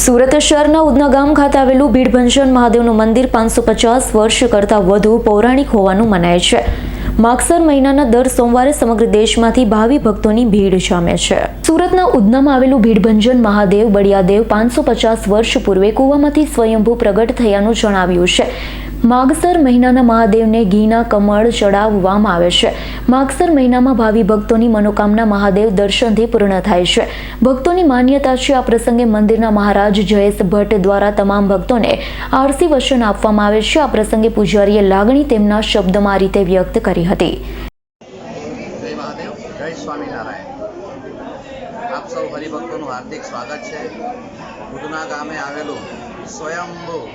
સુરત શહેરના ઉદના ગામ ખાતે આવેલું ભીડભંજન મહાદેવનું મંદિર પાંચસો પચાસ વર્ષ કરતાં વધુ પૌરાણિક હોવાનું મનાય છે. માગસર મહિનાના દર સોમવારે સમગ્ર દેશમાંથી ભાવિ ભક્તોની ભીડ જામે છે. સુરતના ઉદનામાં આવેલું ભીડભંજન મહાદેવ બળિયાદેવ પાંચસો પચાસ વર્ષ પૂર્વે કૂવામાંથી સ્વયંભૂ પ્રગટ થયાનું જણાવ્યું છે. માગસર મહિનાના મહાદેવને ઘીના કમળ ચડાવવામાં આવે છે. માગસર મહિનામાં ભાવિ ભક્તોની મનોકામના મહાદેવ દર્શનથી પૂર્ણ થાય છે. ભક્તોની માન્યતા છે, આ પ્રસંગે મંદિરના મહારાજ જયેશ ભટ્ટ દ્વારા તમામ ભક્તોને આરસી વચન આપવામાં આવે છે. આ પ્રસંગે પૂજારીએ લાગણી તેમના શબ્દમાં રીતે વ્યક્ત કરી હતી. આપ સૌ હરિભક્તોનું હાર્દિક સ્વાગત છે. ગામે આવેલું સ્વયંભૂ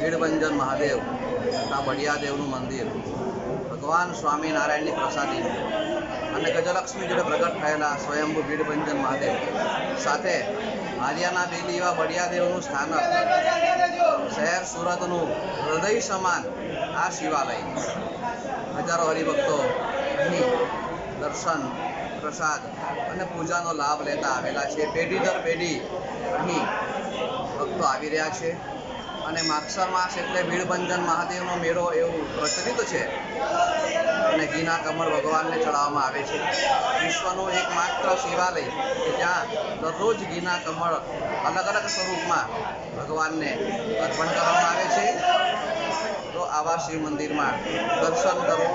ભીડભંજન મહાદેવ, તથા બળિયાદેવનું મંદિર. ભગવાન સ્વામિનારાયણની પ્રસાદીનું અને ગજલક્ષ્મી જોડે પ્રગટ થયેલા સ્વયંભુ ભીડભંજન મહાદેવ. સાથે આર્યાના દેવી એવા બળિયાદેવનું સ્થાનક, શહેર સુરતનું હૃદય સમાન આ શિવાલય. હજારો હરિભક્તો અહીં દર્શન, પ્રસાદ અને પૂજાનો લાભ લેતા આવેલા છે. પેઢી દર પેઢી અહીં ભક્તો આવી રહ્યા છે. અને માગસર માસ એટલે ભીડભંજન મહાદેવનો મેળો એવું પ્રચલિત છે. અને ઘીના કમળ ભગવાનને ચડાવવામાં આવે છે. વિશ્વનું એકમાત્ર શિવાલય કે જ્યાં દરરોજ ઘીના કમળ અલગ અલગ સ્વરૂપમાં ભગવાનને અર્પણ કરવામાં આવે છે. તો આવા શિવ મંદિરમાં દર્શન કરો,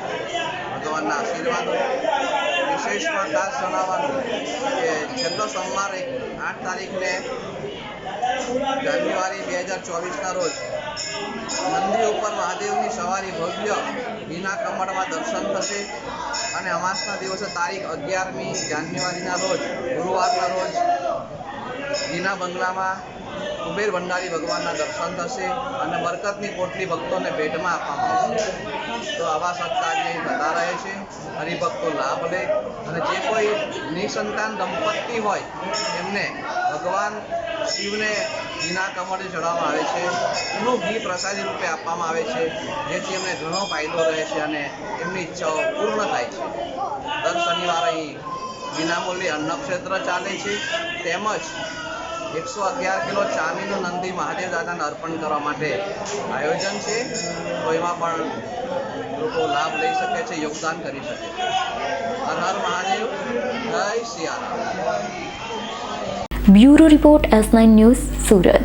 ભગવાનના આશીર્વાદો વિશેષમાં ખાસ જણાવવાનું કે છેલ્લો સોમવાર એક આઠ તારીખને જાન્યુઆરી બે હજાર ચોવીસના રોજ મંદિર ઉપર મહાદેવની સવારી ભવ્ય વિના કમળમાં દર્શન થશે અને અમાસના દિવસે તારીખ અગિયારમી જાન્યુઆરીના રોજ ગુરુવારના રોજ ગીના બંગલામાં કુબેર ભંડારી ભગવાનના દર્શન થશે અને બરકતની કોટલી ભક્તોને ભેટમાં આપવામાં આવશે. તો આવા સત્કાર્ય થતા રહે છે. હરિભક્તો લાભ લે અને જે કોઈ નિસંતાન દંપતી હોય, એમને ભગવાન શિવને ઘીના કમળે ચડાવવામાં આવે છે. એનું ઘી પ્રસાદી રૂપે આપવામાં આવે છે, જેથી એમને ઘણો ફાયદો રહે છે અને એમની ઈચ્છાઓ પૂર્ણ થાય છે. દર શનિવારે અહીં વિનામૂલ્યે અન્નક્ષેત્ર ચાલે છે. તેમજ એકસો અગિયાર કિલો ચાંદીનું નંદી મહાદેવ દાદાને અર્પણ કરવા માટે આયોજન છે. તો એમાં પણ લોકો લાભ લઈ શકે છે, યોગદાન કરી શકે છે. હર મહાદેવ. જય Siyaram. Bureau report S nine news Surat.